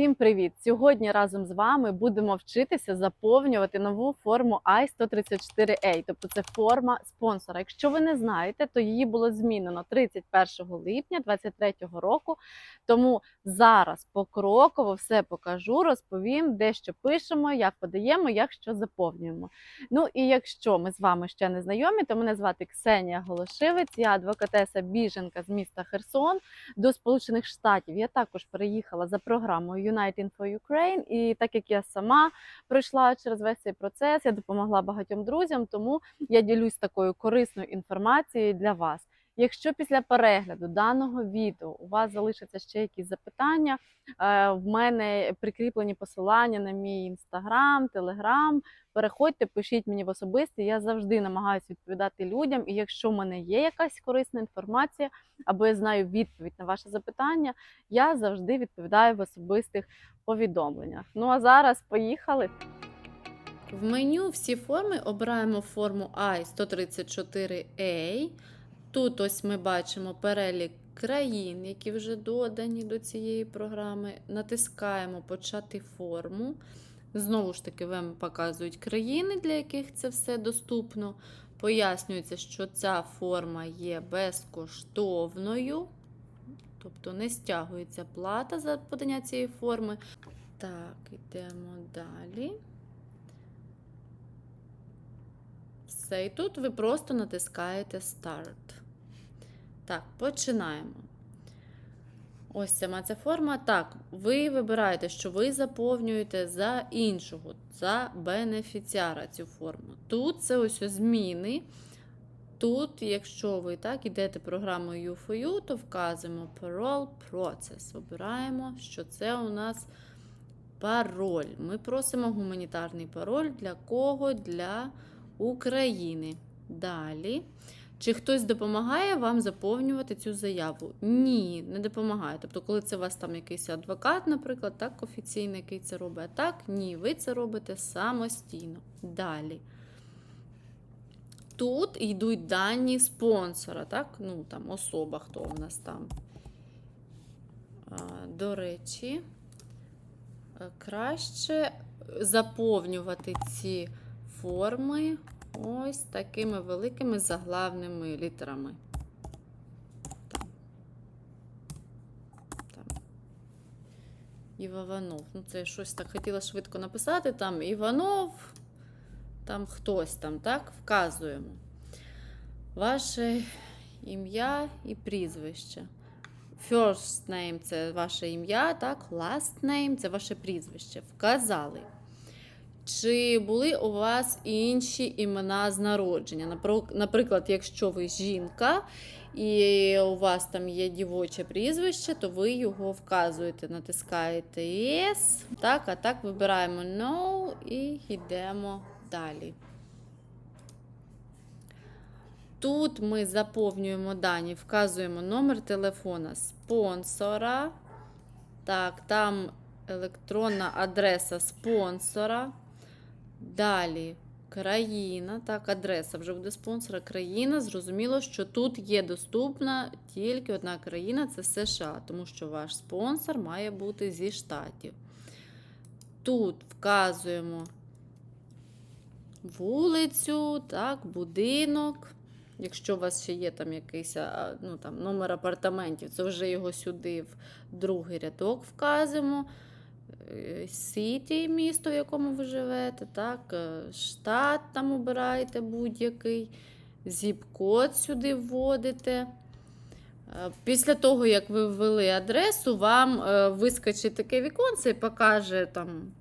Всім привіт! Сьогодні разом з вами будемо вчитися заповнювати нову форму I-134A, тобто це форма спонсора. Якщо ви не знаєте, то її було змінено 31 липня 2023 року. Тому зараз покроково все покажу, розповім, де що пишемо, як подаємо, як що заповнюємо. Ну і якщо ми з вами ще не знайомі, то мене звати Ксенія Голошивець, я адвокатеса біженка з міста Херсон до Сполучених Штатів. Я також переїхала за програмою United for Ukraine, і так як я сама пройшла через весь цей процес, я допомогла багатьом друзям, тому я ділюсь такою корисною інформацією для вас. Якщо після перегляду даного відео у вас залишаться ще якісь запитання, е, в мене прикріплені посилання на мій інстаграм, телеграм. Переходьте, пишіть мені в особисті. Я завжди намагаюся відповідати людям. І якщо в мене є якась корисна інформація, або я знаю відповідь на ваше запитання, я завжди відповідаю в особистих повідомленнях. Ну а зараз поїхали. В меню всі форми обираємо форму I-134A. Тут ось ми бачимо перелік країн, які вже додані до цієї програми. Натискаємо Почати форму. Знову ж таки, вам показують країни, для яких це все доступно. Пояснюється, що ця форма є безкоштовною, тобто не стягується плата за подання цієї форми. Так, йдемо далі. Все, і тут ви просто натискаєте Start. Так, починаємо. Ось сама ця форма. Так, ви вибираєте, що ви заповнюєте за іншого, за бенефіціара цю форму. Тут це ось зміни. Тут, якщо ви так ідете програмою U4U, то вказуємо Parole Process. Обираємо, що це у нас пароль. Ми просимо гуманітарний пароль для кого? Для України. Далі. Чи хтось допомагає вам заповнювати цю заяву? Ні, не допомагає. Тобто, коли це у вас там якийсь адвокат, наприклад, так, офіційний, який це робить, а так, ні, ви це робите самостійно. Далі. Тут йдуть дані спонсора, так? Ну, там особа, хто у нас там. До речі, е, краще заповнювати ці форми ось такими великими заглавними літерами. Там. Там. Іванов. Ну, це я щось так хотіла швидко написати. Там Іванов, там хтось там, так? Вказуємо. Ваше ім'я і прізвище. First name це ваше ім'я, так? Last name це ваше прізвище. Вказали. Чи були у вас інші імена з народження? Наприклад, якщо ви жінка і у вас там є дівоче прізвище, то ви його вказуєте, натискаєте Yes. Так, а так вибираємо No і йдемо далі. Тут ми заповнюємо дані, вказуємо номер телефона спонсора. Так, там електронна адреса спонсора. Далі країна. Так, адреса вже буде спонсора. Країна. Зрозуміло, що тут є доступна тільки одна країна це США, тому що ваш спонсор має бути зі штатів. Тут вказуємо вулицю, так, будинок. Якщо у вас ще є там якийсь ну, там, номер апартаментів, це вже його сюди в другий рядок вказуємо. Сіті, місто, в якому ви живете, так, е, штат там обираєте будь-який, зіп-код сюди вводите. Е, Після того, як ви ввели адресу, вам е, вискочить таке віконце і покаже там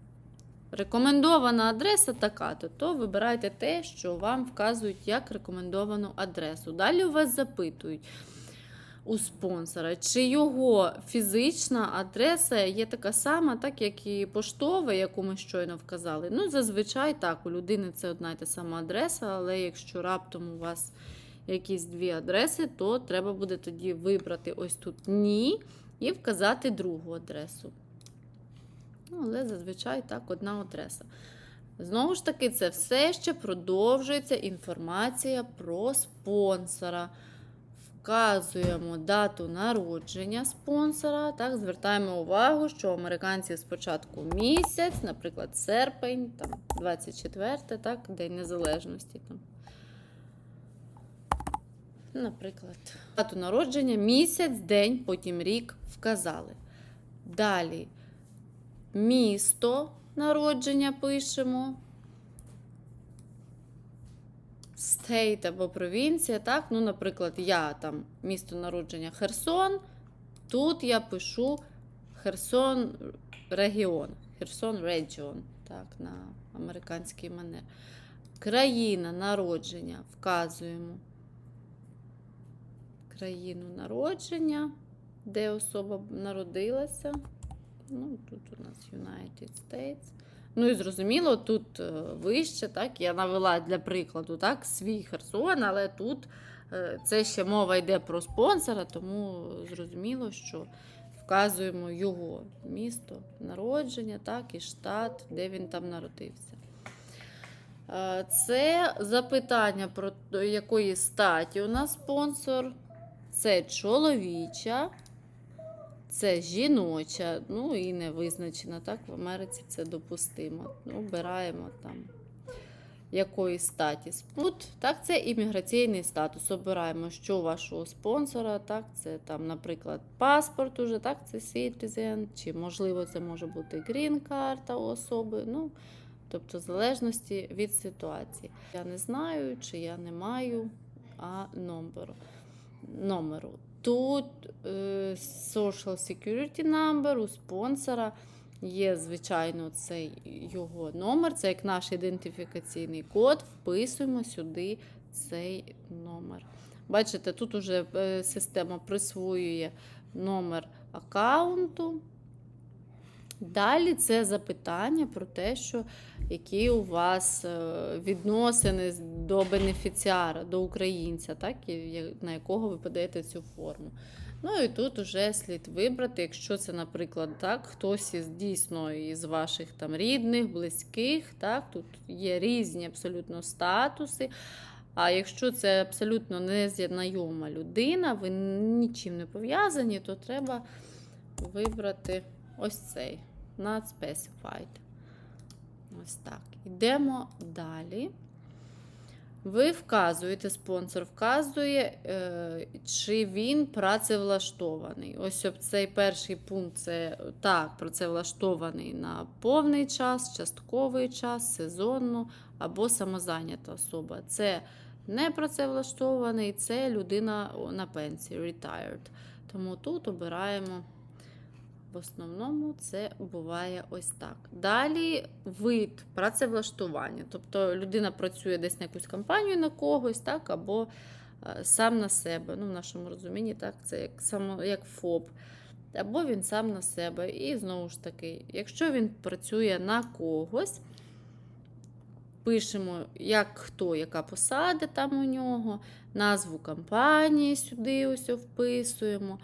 рекомендована адреса така, то, то вибирайте те, що вам вказують як рекомендовану адресу. Далі у вас запитують у спонсора, чи його фізична адреса є така сама, так як і поштова, яку ми щойно вказали. Ну, зазвичай так, у людини це одна й та сама адреса, але якщо раптом у вас якісь дві адреси, то треба буде тоді вибрати ось тут ні і вказати другу адресу. Ну, але зазвичай так, одна адреса. Знову ж таки, це все ще продовжується інформація про спонсора. Вказуємо дату народження спонсора. Так, звертаємо увагу, що американці спочатку місяць, наприклад, серпень, там 24, так, День Незалежності. Там. Наприклад, дату народження, місяць, день, потім рік вказали. Далі місто народження пишемо. Стейт або провінція, так? Ну, наприклад, я там місто народження Херсон. Тут я пишу Херсон регіон. Херсон регіон, так, на американський манер. Країна народження вказуємо. Країну народження, де особа народилася. Ну, тут у нас United States. Ну і зрозуміло, тут е, вище, так, я навела для прикладу так, свій Херсон, але тут е, це ще мова йде про спонсора, тому зрозуміло, що вказуємо його місто народження, так, і штат, де він там народився. Е, Це запитання про якої статі у нас спонсор. Це чоловіча, це жіноча, ну і не визначена. Так, в Америці це допустимо. Ну, Обираємо там якої статі спут. Так, це імміграційний статус. Обираємо, що вашого спонсора. Так, це там, наприклад, паспорт уже, так, це citizen, чи можливо це може бути грін-карта у особи. Ну, тобто, в залежності від ситуації. Я не знаю, чи я не маю а номеру. номеру. Тут е, Social Security Number у спонсора є, звичайно, цей його номер, це як наш ідентифікаційний код. Вписуємо сюди цей номер. Бачите, тут уже е, система присвоює номер аккаунту. Далі це запитання про те, що які у вас е, відносини до бенефіціара, до українця, так, на якого ви подаєте цю форму. Ну і тут уже слід вибрати, якщо це, наприклад, так, хтось із дійсно із ваших там рідних, близьких, так, тут є різні абсолютно статуси. А якщо це абсолютно незнайома людина, ви нічим не пов'язані, то треба вибрати ось цей not specified. Ось так. Йдемо далі. Ви вказуєте, спонсор вказує, е, чи він працевлаштований. Ось об цей перший пункт це так, працевлаштований на повний час, частковий час, сезонно або самозайнята особа. Це не працевлаштований, це людина на пенсії, retired. Тому тут обираємо. В основному це буває ось так. Далі вид працевлаштування. Тобто людина працює десь на якусь компанію на когось, так, або е, сам на себе. Ну, в нашому розумінні, так, це як, само, як ФОП. Або він сам на себе. І знову ж таки, якщо він працює на когось, пишемо, як хто, яка посада там у нього, назву компанії сюди ось вписуємо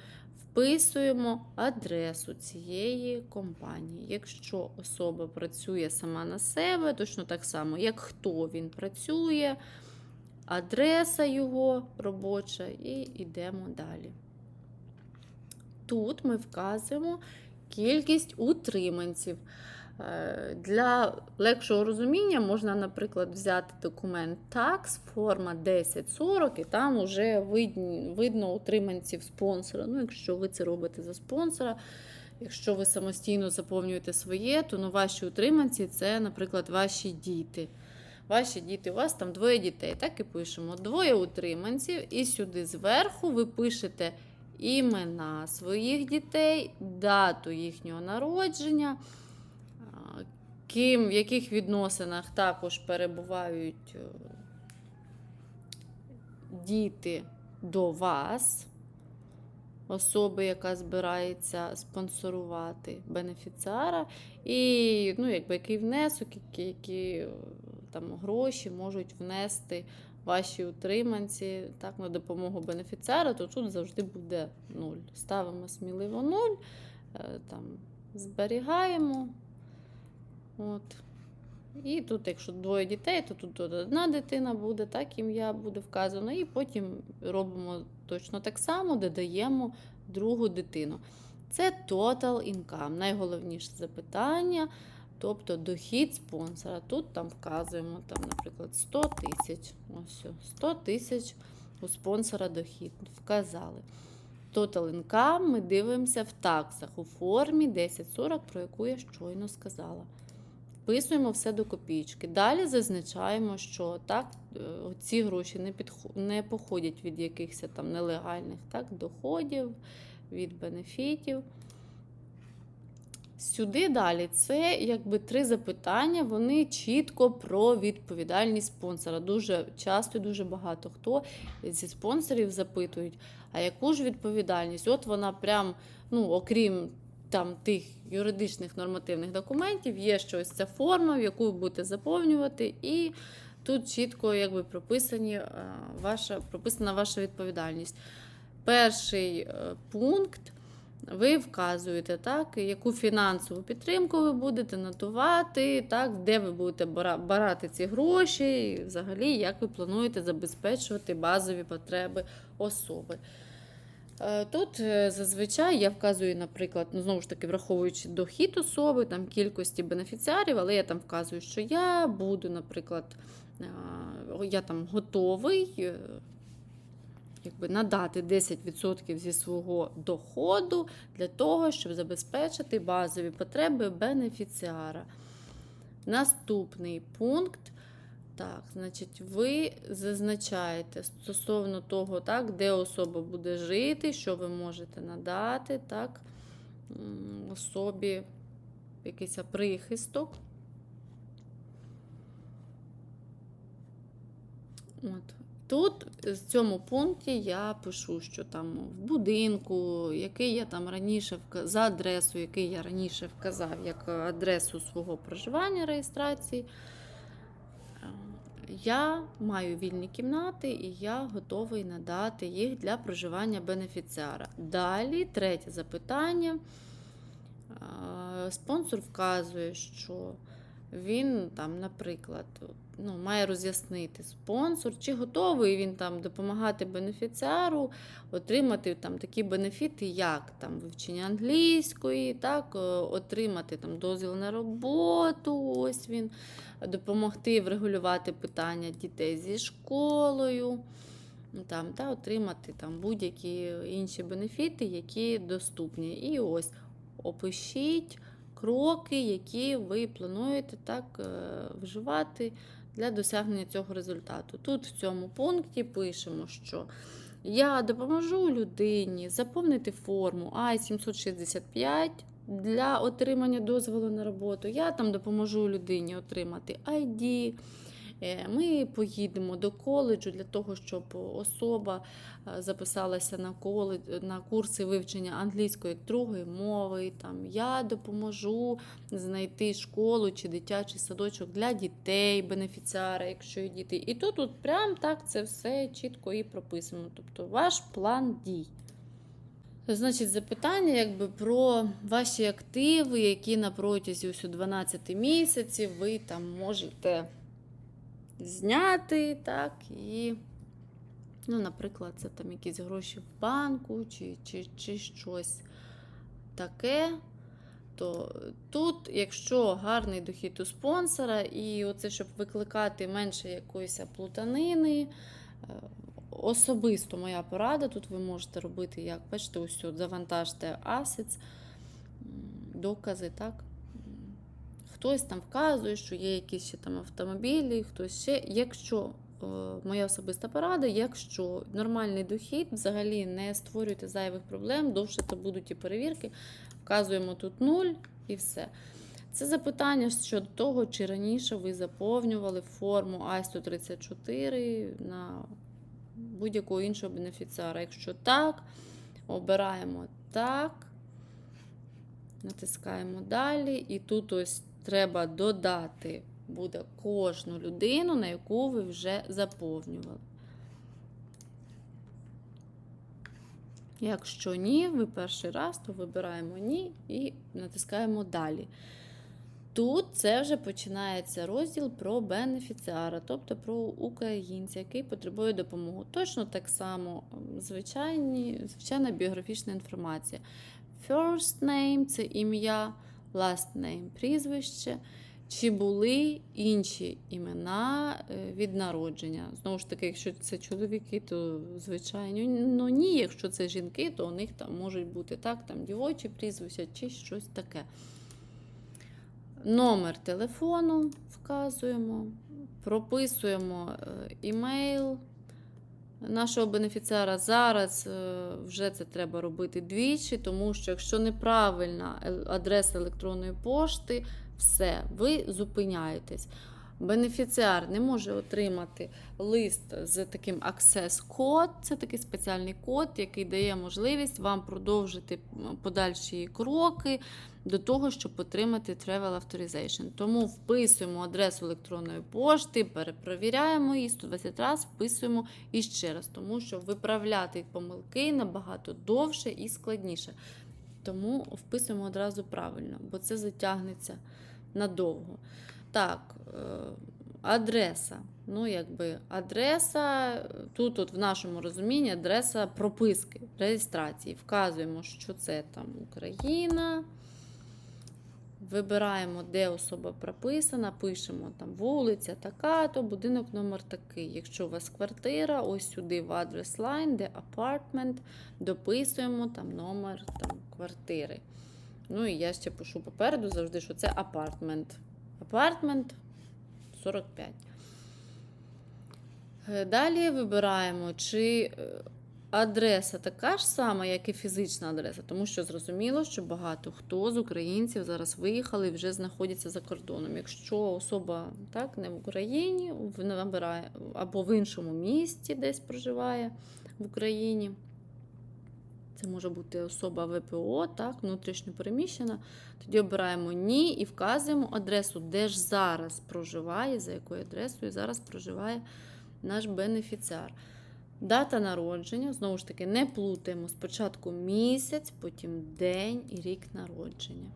вписуємо адресу цієї компанії. Якщо особа працює сама на себе, точно так само, як хто він працює, адреса його робоча, і йдемо далі. Тут ми вказуємо кількість утриманців. Е, Для легшого розуміння можна, наприклад, взяти документ TAX, форма 1040, і там вже видно утриманців спонсора. Ну, якщо ви це робите за спонсора, якщо ви самостійно заповнюєте своє, то ну, ваші утриманці це, наприклад, ваші діти. Ваші діти, у вас там двоє дітей. Так і пишемо. Двоє утриманців, і сюди зверху ви пишете імена своїх дітей, дату їхнього народження ким, в яких відносинах також перебувають е, діти до вас, особи, яка збирається спонсорувати бенефіціара, і ну, якби, який внесок, які, які е, там, гроші можуть внести ваші утриманці так, на допомогу бенефіціара, то тут завжди буде нуль. Ставимо сміливо нуль, е, там, зберігаємо. От. І тут, якщо двоє дітей, то тут одна дитина буде, так ім'я буде вказано. І потім робимо точно так само, додаємо другу дитину. Це total income, найголовніше запитання, тобто дохід спонсора. Тут там вказуємо, там, наприклад, 100 тисяч. Ось, 100 тисяч у спонсора дохід. Вказали. Total income ми дивимося в таксах у формі 1040, про яку я щойно сказала. Вписуємо все до копійки. Далі зазначаємо, що так, е, ці гроші не, підхо- не походять від якихось там нелегальних так, доходів, від бенефітів. Сюди далі це якби три запитання, вони чітко про відповідальність спонсора. Дуже часто, дуже багато хто зі спонсорів запитують, а яку ж відповідальність? От вона прям, ну, окрім там тих юридичних нормативних документів, є щось ця форма, в яку ви будете заповнювати, і тут чітко якби прописані е, ваша, прописана ваша відповідальність. Перший е, пункт. Ви вказуєте, так, яку фінансову підтримку ви будете надавати, так, де ви будете бара- брати ці гроші, і взагалі, як ви плануєте забезпечувати базові потреби особи. Е, Тут е, зазвичай я вказую, наприклад, ну, знову ж таки, враховуючи дохід особи, там кількості бенефіціарів, але я там вказую, що я буду, наприклад, е, я там готовий якби, надати 10% зі свого доходу для того, щоб забезпечити базові потреби бенефіціара. Наступний пункт. Так, значить, ви зазначаєте стосовно того, так, де особа буде жити, що ви можете надати, так, особі якийсь прихисток. От. Тут в цьому пункті я пишу, що там в будинку, який я там раніше вка- за адресу, який я раніше вказав як адресу свого проживання реєстрації. Я маю вільні кімнати і я готовий надати їх для проживання бенефіціара. Далі, третє запитання. Спонсор вказує, що він там, наприклад, ну, має роз'яснити спонсор, чи готовий він там допомагати бенефіціару отримати там такі бенефіти, як там вивчення англійської, так, е, отримати там дозвіл на роботу. Ось він допомогти врегулювати питання дітей зі школою. Там, та отримати там будь-які інші бенефіти, які доступні. І ось опишіть кроки, які ви плануєте так е, вживати для досягнення цього результату. Тут в цьому пункті пишемо, що я допоможу людині заповнити форму I-765 для отримання дозволу на роботу. Я там допоможу людині отримати ID. Е, Ми поїдемо до коледжу для того, щоб особа е, записалася на коледж, на курси вивчення англійської як другої мови. Там я допоможу знайти школу чи дитячий садочок для дітей, бенефіціара, якщо є діти. І тут от прям так це все чітко і прописано. Тобто ваш план дій. Значить, запитання якби про ваші активи, які на протязі ось у 12 місяців ви там можете зняти, так, і, ну, наприклад, це там якісь гроші в банку чи, чи, чи щось таке. То тут, якщо гарний дохід у спонсора, і оце, щоб викликати менше якоїсь плутанини, е, особисто моя порада, тут ви можете робити, як бачите, ось завантажте assets, докази, так? Хтось там вказує, що є якісь ще там автомобілі, хтось ще. Якщо е, моя особиста порада, якщо нормальний дохід, взагалі не створюйте зайвих проблем, довше це будуть і перевірки. Вказуємо тут 0 і все. Це запитання щодо того, чи раніше ви заповнювали форму I-134 на будь-якого іншого бенефіціара. Якщо так, обираємо так, натискаємо далі, і тут ось треба додати буде кожну людину, на яку ви вже заповнювали. Якщо ні, ви перший раз, то вибираємо ні і натискаємо далі. Тут це вже починається розділ про бенефіціара, тобто про українця, який потребує допомоги. Точно так само звичайні, звичайна біографічна інформація. First name це ім'я, name прізвище. Чи були інші імена е, від народження? Знову ж таки, якщо це чоловіки, то звичайно ну ні. Якщо це жінки, то у них там можуть бути так, там дівочі прізвища чи щось таке. Номер телефону вказуємо, прописуємо е, імейл нашого бенефіціара. Зараз е, вже це треба робити двічі, тому що якщо неправильна е- адреса електронної пошти, все, ви зупиняєтесь. Бенефіціар не може отримати лист з таким access код це такий спеціальний код, який дає можливість вам продовжити подальші кроки до того, щоб отримати Travel Authorization. Тому вписуємо адресу електронної пошти, перепровіряємо її 120 разів, вписуємо і ще раз, тому що виправляти помилки набагато довше і складніше. Тому вписуємо одразу правильно, бо це затягнеться надовго. Так, е, адреса. Ну, якби адреса, тут от в нашому розумінні адреса прописки, реєстрації. Вказуємо, що це там Україна. Вибираємо, де особа прописана, пишемо там вулиця така, то будинок номер такий. Якщо у вас квартира, ось сюди в адрес лайн, де апартмент, дописуємо там номер там, квартири. Ну і я ще пишу попереду завжди, що це апартмент. Апартмент 45. Е, Далі вибираємо, чи е, адреса така ж сама, як і фізична адреса, тому що зрозуміло, що багато хто з українців зараз виїхали і вже знаходяться за кордоном. Якщо особа так, не в Україні, вибирає або в іншому місті десь проживає в Україні. Це може бути особа ВПО, так, внутрішньо переміщена. Тоді обираємо ні і вказуємо адресу, де ж зараз проживає, за якою адресою зараз проживає наш бенефіціар. Дата народження, знову ж таки, не плутаємо спочатку місяць, потім день і рік народження.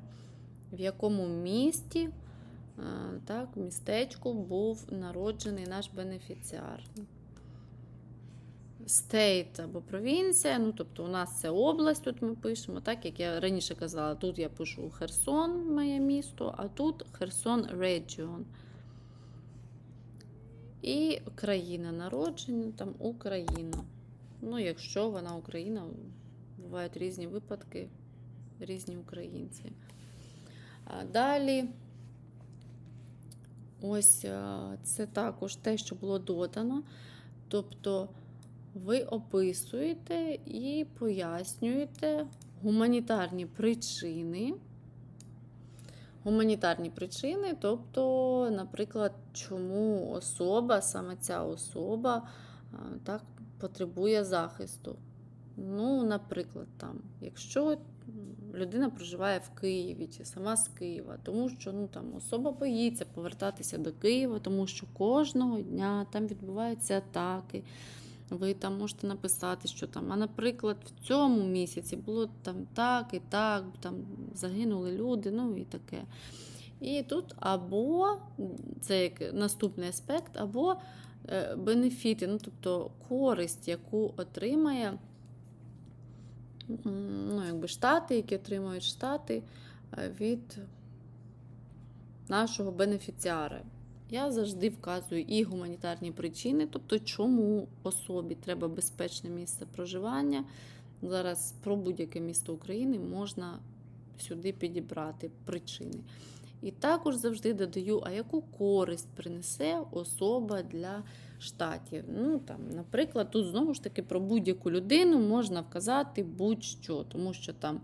В якому місті, е, так, містечку був народжений наш бенефіціар. Стейт або провінція, ну тобто у нас це область, тут ми пишемо, так як я раніше казала, тут я пишу Херсон, моє місто, а тут Херсон Регіон. І країна народження, там Україна. Ну, якщо вона Україна, бувають різні випадки, різні українці. А далі, ось це також те, що було додано. Тобто ви описуєте і пояснюєте гуманітарні причини. Гуманітарні причини, тобто, наприклад, чому особа, саме ця особа, так, потребує захисту. Ну, наприклад, там, якщо людина проживає в Києві чи сама з Києва, тому що ну, там, особа боїться повертатися до Києва, тому що кожного дня там відбуваються атаки. Ви там можете написати, що там, а наприклад, в цьому місяці було там так і так, там загинули люди, ну і таке. І тут або це як наступний аспект, або е, бенефіти, ну тобто користь, яку отримає ну, якби штати, які отримують штати е, від нашого бенефіціара. Я завжди вказую і гуманітарні причини, тобто, чому особі треба безпечне місце проживання. Зараз про будь-яке місто України можна сюди підібрати причини. І також завжди додаю, а яку користь принесе особа для штатів. Ну, там, Наприклад, тут знову ж таки про будь-яку людину можна вказати будь-що, тому що там,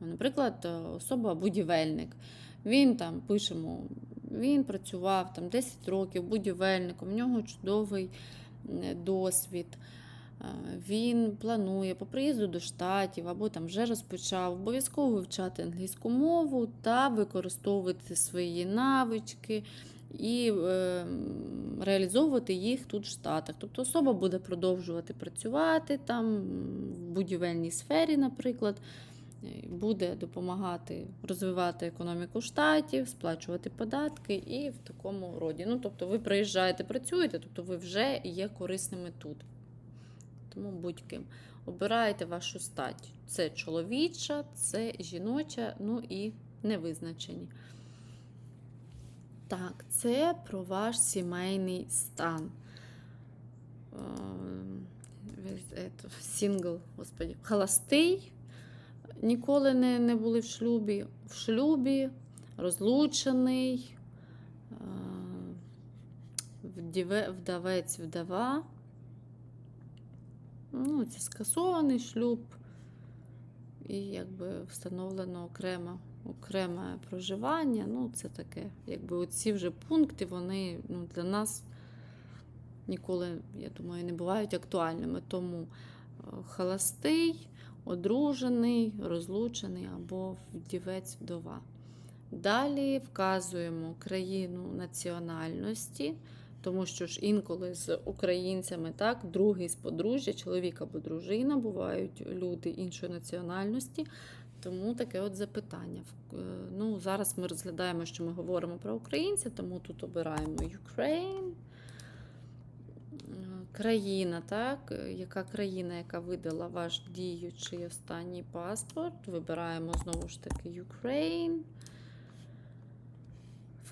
наприклад, особа будівельник. Він там пишемо, він працював там 10 років будівельником, в нього чудовий досвід. Він планує по приїзду до штатів або там вже розпочав обов'язково вивчати англійську мову та використовувати свої навички і е, реалізовувати їх тут в Штатах. Тобто особа буде продовжувати працювати там в будівельній сфері, наприклад, буде допомагати розвивати економіку штатів, сплачувати податки і в такому роді. Ну, тобто ви приїжджаєте, працюєте, тобто ви вже є корисними тут. Тому будь-ким. Обирайте вашу стать. Це чоловіча, це жіноча, ну і невизначені. Так, це про ваш сімейний стан. Ем, Сингл, господі, холостий. Ніколи не, не були в шлюбі. В шлюбі, розлучений, е, вдавець, вдова. Ну, це скасований шлюб. І якби встановлено окремо, окреме проживання. Ну, це таке. Якби оці вже пункти, вони ну, для нас ніколи, я думаю, не бувають актуальними. Тому е, холостий, одружений, розлучений або вдівець вдова. Далі вказуємо країну національності, тому що ж інколи з українцями так, другий з подружжя, чоловік або дружина, бувають люди іншої національності. Тому таке от запитання. Е, Ну, зараз ми розглядаємо, що ми говоримо про українця, тому тут обираємо Ukraine. Країна, так? Яка країна, яка видала ваш діючий останній паспорт? Вибираємо знову ж таки Ukraine.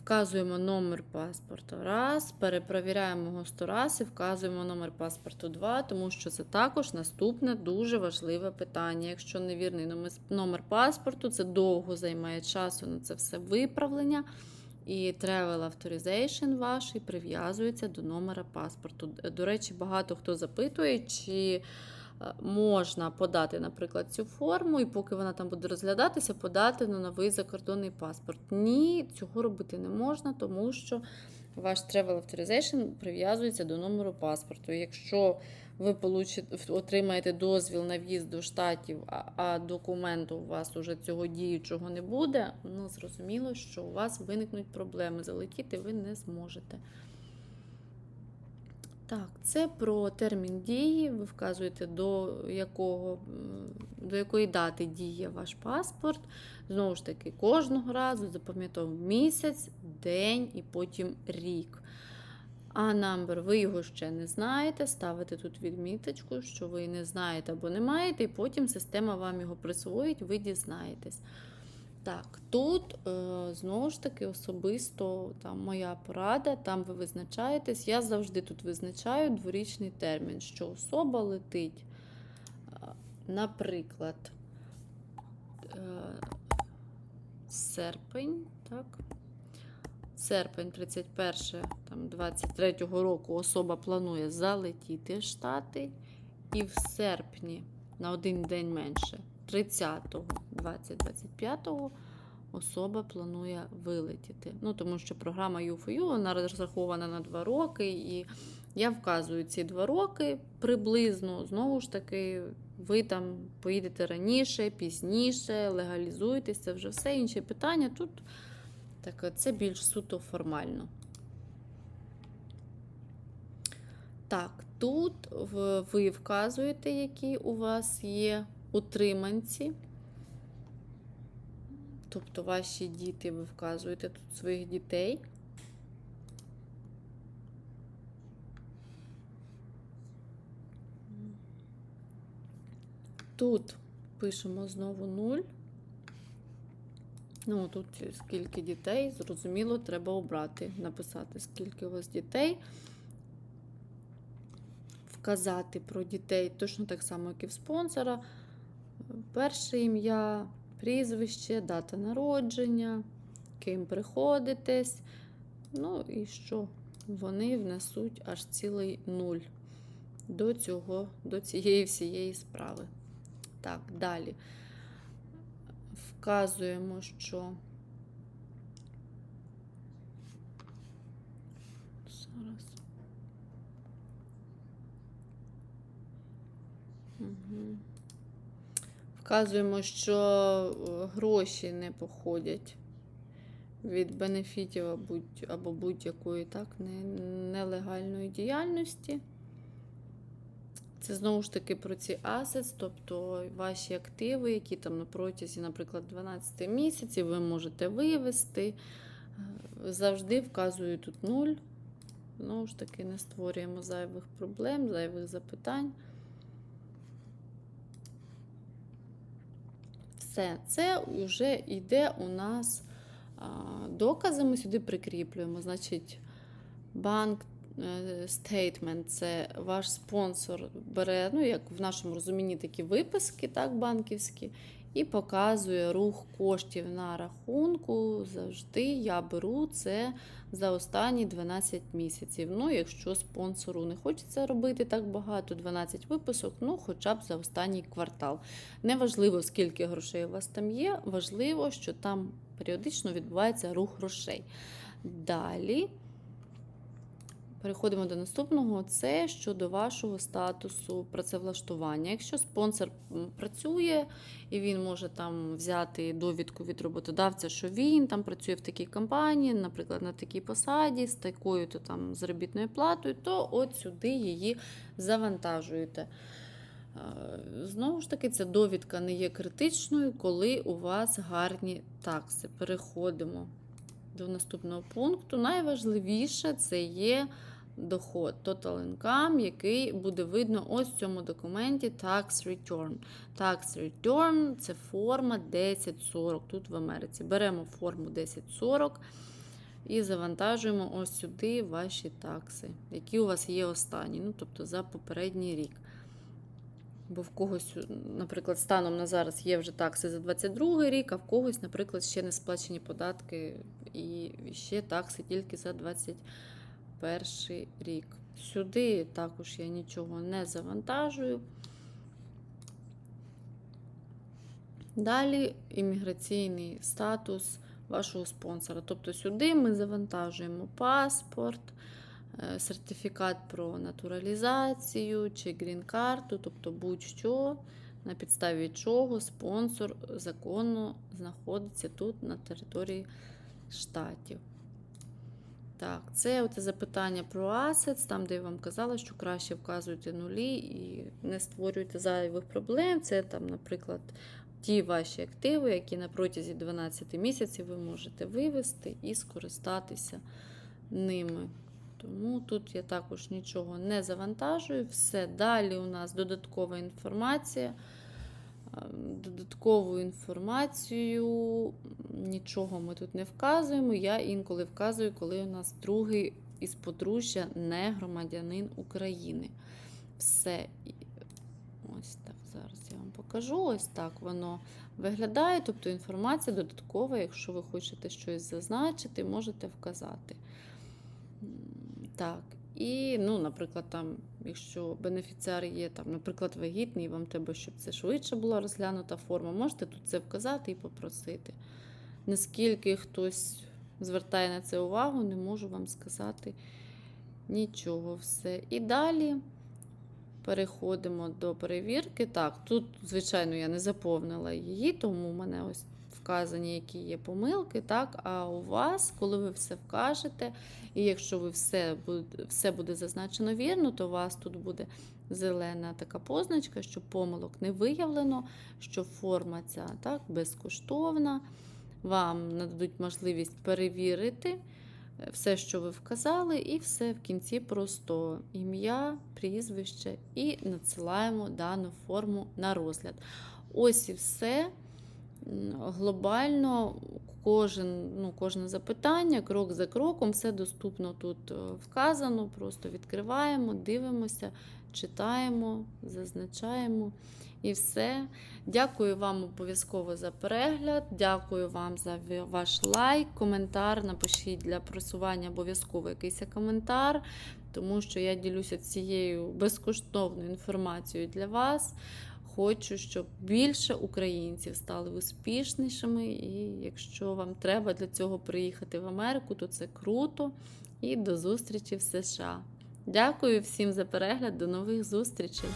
Вказуємо номер паспорта раз, перепровіряємо його 100 раз і вказуємо номер паспорту 2, тому що це також наступне дуже важливе питання. Якщо невірний номер паспорту, це довго займає часу на це все виправлення. І travel authorization ваш прив'язується до номера паспорту. До речі, багато хто запитує, чи е, можна подати, наприклад, цю форму, і поки вона там буде розглядатися, подати на новий закордонний паспорт. Ні, цього робити не можна, тому що ваш travel authorization прив'язується до номеру паспорту. Якщо ви получите, отримаєте дозвіл на в'їзд до штатів, а, а документу у вас уже цього діючого не буде, ну зрозуміло, що у вас виникнуть проблеми. Залетіти ви не зможете. Так, це про термін дії. Ви вказуєте, до якого до якої дати діє ваш паспорт. Знову ж таки, кожного разу запам'ятовуємо місяць, день і потім рік. А number, ви його ще не знаєте, ставите тут відміточку, що ви не знаєте або не маєте, і потім система вам його присвоїть, ви дізнаєтесь. Так, тут е, знову ж таки особисто там, моя порада, там ви визначаєтесь. Я завжди тут визначаю дворічний термін, що особа летить, е, наприклад, е, серпень, так? Серпень 31 там, 23 року особа планує залетіти в Штати, і в серпні на один день менше, 30 2025 особа планує вилетіти. Ну, тому що програма U4U, вона розрахована на 2 роки, і я вказую ці 2 роки приблизно. Знову ж таки, ви там поїдете раніше, пізніше, легалізуєтесь, це вже все інші питання. Тут так, це більш суто формально. Так, тут ви вказуєте, які у вас є утриманці. Тобто ваші діти, ви вказуєте тут своїх дітей. Тут пишемо знову 0. Ну, тут скільки дітей, зрозуміло, треба обрати, написати, скільки у вас дітей. Вказати про дітей точно так само, як і в спонсора. Перше ім'я, прізвище, дата народження, ким приходитесь. Ну і що? Вони внесуть аж цілий нуль до цього, до цієї всієї справи. Так, далі вказуємо, що зараз. Угу. Вказуємо, що гроші не походять від бенефітів або будь-якої так, нелегальної діяльності. Це знову ж таки про ці assets, тобто ваші активи, які там на протязі, наприклад, 12 місяців ви можете вивести. Е, Завжди вказую тут 0. Знову ж таки, не створюємо зайвих проблем, зайвих запитань. Все, це вже йде у нас докази. Ми сюди прикріплюємо. Значить, банк стейтмент це ваш спонсор бере, ну, як в нашому розумінні, такі виписки, так, банківські, і показує рух коштів на рахунку. Завжди я беру це за останні 12 місяців. Ну, якщо спонсору не хочеться робити так багато, 12 виписок, ну хоча б за останній квартал. Неважливо, скільки грошей у вас там є, важливо, що там періодично відбувається рух грошей. Далі. Переходимо до наступного. Це щодо вашого статусу працевлаштування. Якщо спонсор працює і він може там взяти довідку від роботодавця, що він там працює в такій компанії, наприклад, на такій посаді, з такою то там заробітною платою, то от сюди її завантажуєте. Е, Знову ж таки, ця довідка не є критичною, коли у вас гарні такси. Переходимо до наступного пункту. Найважливіше це є доход, total income, який буде видно ось в цьому документі Tax Return. Tax Return це форма 1040 тут в Америці. Беремо форму 1040 і завантажуємо ось сюди ваші такси, які у вас є останні, ну тобто за попередній рік. Бо в когось, наприклад, станом на зараз є вже такси за 22 рік, а в когось, наприклад, ще не сплачені податки і ще такси тільки за 21 рік. Сюди також я нічого не завантажую. Далі імміграційний статус вашого спонсора. Тобто сюди ми завантажуємо паспорт, сертифікат про натуралізацію чи грін-карту, тобто будь-що, на підставі чого спонсор законно знаходиться тут на території штатів. Так, це оте запитання про assets, там, де я вам казала, що краще вказуйте нулі і не створюйте зайвих проблем. Це там, наприклад, ті ваші активи, які на протязі 12 місяців ви можете вивести і скористатися ними. Тому тут я також нічого не завантажую. Все далі у нас додаткова інформація. Ем, Додаткову інформацію нічого ми тут не вказуємо. Я інколи вказую, коли у нас другий із подружжя не громадянин України. Все. Ось так, зараз я вам покажу. Ось так воно виглядає. Тобто інформація додаткова, якщо ви хочете щось зазначити, можете вказати. Так. І, ну, наприклад, там, якщо бенефіціар є, там, наприклад, вагітний, вам треба, щоб це швидше була розглянута форма, можете тут це вказати і попросити. Наскільки хтось звертає на це увагу, не можу вам сказати нічого. Все. І далі переходимо до перевірки. Так, тут, звичайно, я не заповнила її, тому у мене ось вказані, які є помилки. Так, а у вас, коли ви все вкажете, і якщо ви все буде, все буде зазначено вірно, то у вас тут буде зелена така позначка, що помилок не виявлено, що форма ця так, безкоштовна. Вам нададуть можливість перевірити е, все, що ви вказали, і все в кінці просто ім'я, прізвище, і надсилаємо дану форму на розгляд. Ось і все. Глобально кожен, ну, кожне запитання, крок за кроком, все доступно тут е, вказано. Просто відкриваємо, дивимося, читаємо, зазначаємо і все. Дякую вам обов'язково за перегляд. Дякую вам за ваш лайк, коментар. Напишіть для просування обов'язково якийсь коментар, тому що я ділюся цією безкоштовною інформацією для вас. Хочу, щоб більше українців стали успішнішими. І якщо вам треба для цього приїхати в Америку, то це круто. І до зустрічі в США. Дякую всім за перегляд. До нових зустрічей!